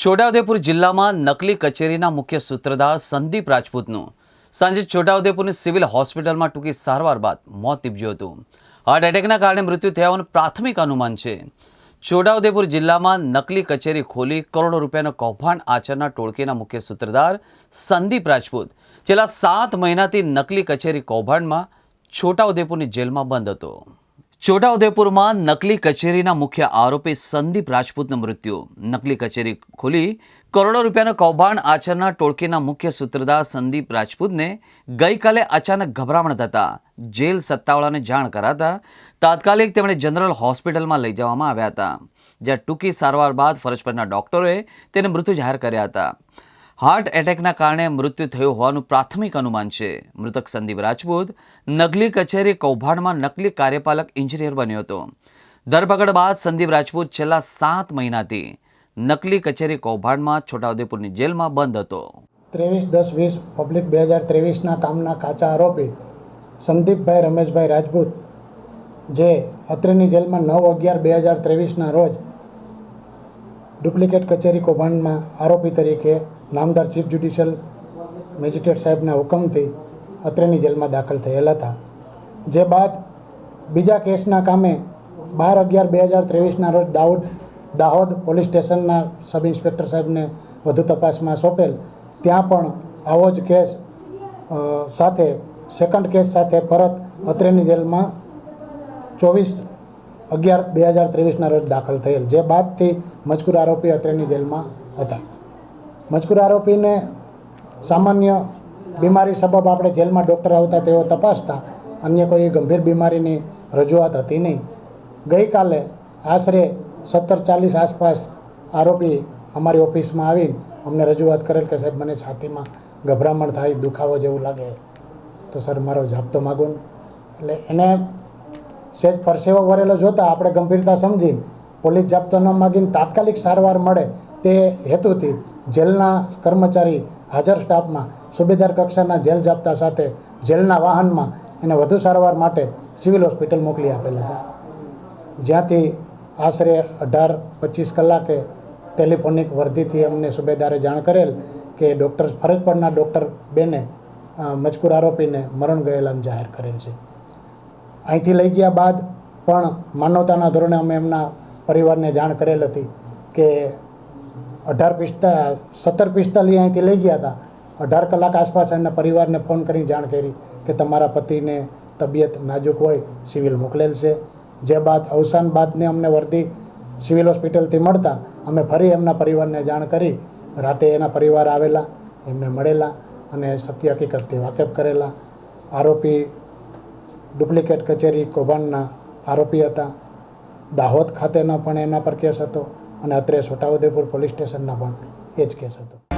છોટાઉદેપુર જિલ્લામાં નકલી કચેરીના મુખ્ય સૂત્રધાર સંદીપ રાજપૂતનું સાંજે છોટાઉદેપુરની સિવિલ હોસ્પિટલમાં ટૂંકી સારવાર બાદ મોત નીપજ્યું હતું. હાર્ટ એટેકના કારણે મૃત્યુ થયાનું પ્રાથમિક અનુમાન છે. છોટાઉદેપુર જિલ્લામાં નકલી કચેરી ખોલી કરોડો રૂપિયાનું કૌભાંડ આચરના ટોળકીના મુખ્ય સૂત્રધાર સંદીપ રાજપૂત છેલ્લા સાત મહિનાથી નકલી કચેરી કૌભાંડમાં છોટાઉદેપુરની જેલમાં બંધ હતો. છોટાઉદેપુરમાં નકલી કચેરીના મુખ્ય આરોપી સંદીપ રાજપૂતનું મૃત્યુ. નકલી કચેરી ખોલી કરોડો રૂપિયાનું કૌભાંડ આચરનાર ટોળકીના મુખ્ય સૂત્રધાર સંદીપ રાજપૂતને ગઈકાલે અચાનક ગભરામણ થતાં જેલ સત્તાવાળાને જાણ કરાતા તાત્કાલિક તેમણે જનરલ હોસ્પિટલમાં લઈ જવામાં આવ્યા હતા, જ્યાં ટૂંકી સારવાર બાદ ફરજ પરના ડોક્ટરોએ તેને મૃત્યુ જાહેર કર્યા હતા. હાર્ટ એટેકના કારણે મૃત્યુ થયું હોવાનું પ્રાથમિક અનુમાન છે. મૃતક સંદીપ રાજપૂત નકલી કચેરી કૌભાંડમાં નકલી કાર્યપાલક એન્જિનિયર બન્યો હતો. ધરપકડ બાદ સંદીપ રાજપૂત છેલ્લા સાત મહિનાથી નકલી કચેરી કૌભાંડમાં છોટાઉદેપુરની જેલમાં બંધ હતો. ત્રેવીસ દસ વીસ પબ્લિક બે હજાર ત્રેવીસના કામના કાચા આરોપી સંદીપભાઈ રમેશભાઈ રાજપૂત, જે અત્રેની જેલમાં નવ અગિયાર બે હજાર ત્રેવીસના રોજ ડુપ્લિકેટ કચેરી કૌભાંડમાં આરોપી તરીકે નામદાર ચીફ જ્યુડિશિયલ મેજિસ્ટ્રેટ સાહેબના હુકમથી અત્રેની જેલમાં દાખલ થયેલ હતા. જે બાદ બીજા કેસના કામે બાર અગિયાર બે હજાર ત્રેવીસના રોજ દાઉદ દાહોદ પોલીસ સ્ટેશનના સબ ઇન્સ્પેક્ટર સાહેબને વધુ તપાસમાં સોંપેલ. ત્યાં પણ આવો જ કેસ સાથે, સેકન્ડ કેસ સાથે પરત અત્રેની જેલમાં ચોવીસ અગિયાર બે હજાર ત્રેવીસના રોજ દાખલ થયેલ. જે બાદથી મજકૂર આરોપી અત્રેની જેલમાં હતા. મજકૂર આરોપીને સામાન્ય બીમારી સબબ આપણે જેલમાં ડૉક્ટર આવતા તેઓ તપાસતા. અન્ય કોઈ ગંભીર બીમારીની રજૂઆત હતી નહીં. ગઈકાલે આશરે સત્તર ચાલીસ આસપાસ આરોપી અમારી ઓફિસમાં આવીને અમને રજૂઆત કરેલ કે સાહેબ, મને છાતીમાં ગભરામણ થાય, દુખાવો જેવું લાગે. તો સર, મારો જાપતો માગો ને. એટલે એને સહેજ પરસેવો વરેલો જોતા આપણે ગંભીરતા સમજીને પોલીસ જાપતો ન માગીને તાત્કાલિક સારવાર મળે તે હેતુથી જેલના કર્મચારી હાજર સ્ટાફમાં સુબેદાર કક્ષાના જેલ જાપ્તા સાથે જેલના વાહનમાં એને વધુ સારવાર માટે સિવિલ હોસ્પિટલ મોકલી આપેલા હતા. જ્યાંથી આશરે અઢાર પચીસ કલાકે ટેલિફોનિક વર્ધીથી અમને સુબેદારે જાણ કરેલ કે ડૉક્ટર ફરજ પરના ડૉક્ટર બેને મજકૂર આરોપીને મરણ ગયેલાનું જાહેર કરેલ છે. અહીંથી લઈ ગયા બાદ પણ માનવતાના ધોરણે અમે એમના પરિવારને જાણ કરેલ હતી કે અઢાર પિસ્તા સત્તર પિસ્તાલીસ અહીંથી લઈ ગયા હતા. અઢાર કલાક આસપાસ એમના પરિવારને ફોન કરીને જાણ કરી કે તમારા પતિને તબિયત નાજુક હોય, સિવિલ મોકલેલ છે. જે બાદ, અવસાન બાદને અમને વર્દી સિવિલ હોસ્પિટલથી મળતા અમે ફરી એમના પરિવારને જાણ કરી. રાતે એના પરિવાર આવેલા, એમને મળેલા અને સત્ય હકીકતથી વાકેફ કરેલા. આરોપી ડુપ્લિકેટ કચેરી કૌભાંડના આરોપી હતા. દાહોદ ખાતેના પણ એના પર કેસ હતો. અને અત્રે છોટાઉદેપુર પોલીસ સ્ટેશનના પણ એ જ કેસ હતો.